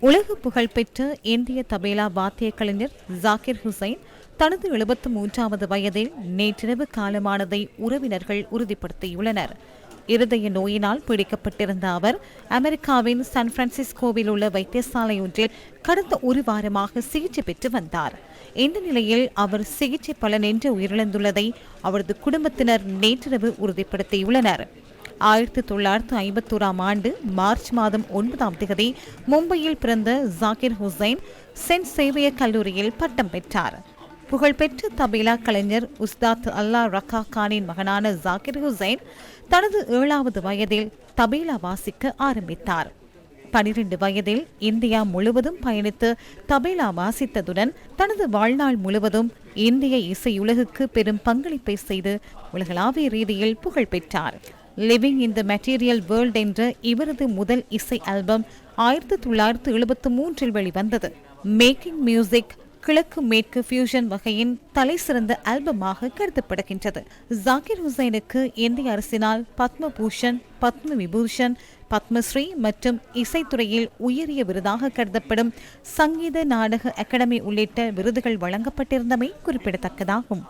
உலக புகழ்பெற்ற இந்திய தபேலா வாத்திய கலைஞர் ஜாகிர் ஹுசைன் தனது எழுபத்து மூன்றாவது வயதில் நேற்றிரவு காலமானதை உறவினர்கள் உறுதிப்படுத்தியுள்ளனர். இருதய நோயினால் பிடிக்கப்பட்டிருந்த அவர் அமெரிக்காவின் சான் பிரான்சிஸ்கோவில் உள்ள வைத்தியசாலை ஒன்றில் கடந்த ஒரு வாரமாக சிகிச்சை பெற்று வந்தார். இந்த நிலையில் அவர் சிகிச்சை பலனின்றி உயிரிழந்துள்ளதை அவரது குடும்பத்தினர் நேற்றிரவு உறுதிப்படுத்தியுள்ளனர். ஆயிரத்தி தொள்ளாயிரத்து ஐம்பத்தோராம் ஆண்டு மார்ச் மாதம் ஒன்பதாம் தேதி மும்பையில் பிறந்த ஜாகிர் ஹுசைன் சென்ட் சேவிய கல்லூரியில் பட்டம் பெற்றார். புகழ்பெற்ற தபேலா கலைஞர் உஸ்தாத் அல்லா ரக்கா கானின் மகனான ஜாகிர் ஹுசைன் தனது ஏழாவது வயதில் தபேலா வாசிக்க ஆரம்பித்தார். பனிரெண்டு வயதில் இந்தியா முழுவதும் பயணித்து தபேலா வாசித்ததுடன் தனது வாழ்நாள் முழுவதும் இந்திய இசையுலகுக்கு பெரும் பங்களிப்பை செய்து உலகளாவிய ரீதியில் புகழ் பெற்றார் living in the material world என்ற இவரது முதல் இசை ஆல்பம் ஆயிரத்தி தொள்ளாயிரத்து எழுபத்து மூன்றில் வெளிவந்தது. மேக்கிங் மியூசிக் கிழக்கு மேற்கு ஃபியூஷன் வகையின் தலை சிறந்த ஆல்பமாக கருதப்படுகின்றது. ஜாகிர் ஹுசைனுக்கு இந்திய அரசினால் பத்ம பூஷன் பத்ம விபூஷன் பத்மஸ்ரீ மற்றும் இசைத்துறையில் உயரிய விருதாக கருதப்படும் சங்கீத நாடக அகாடமி உள்ளிட்ட விருதுகள் வழங்கப்பட்டிருந்தமை குறிப்பிடத்தக்கதாகும்.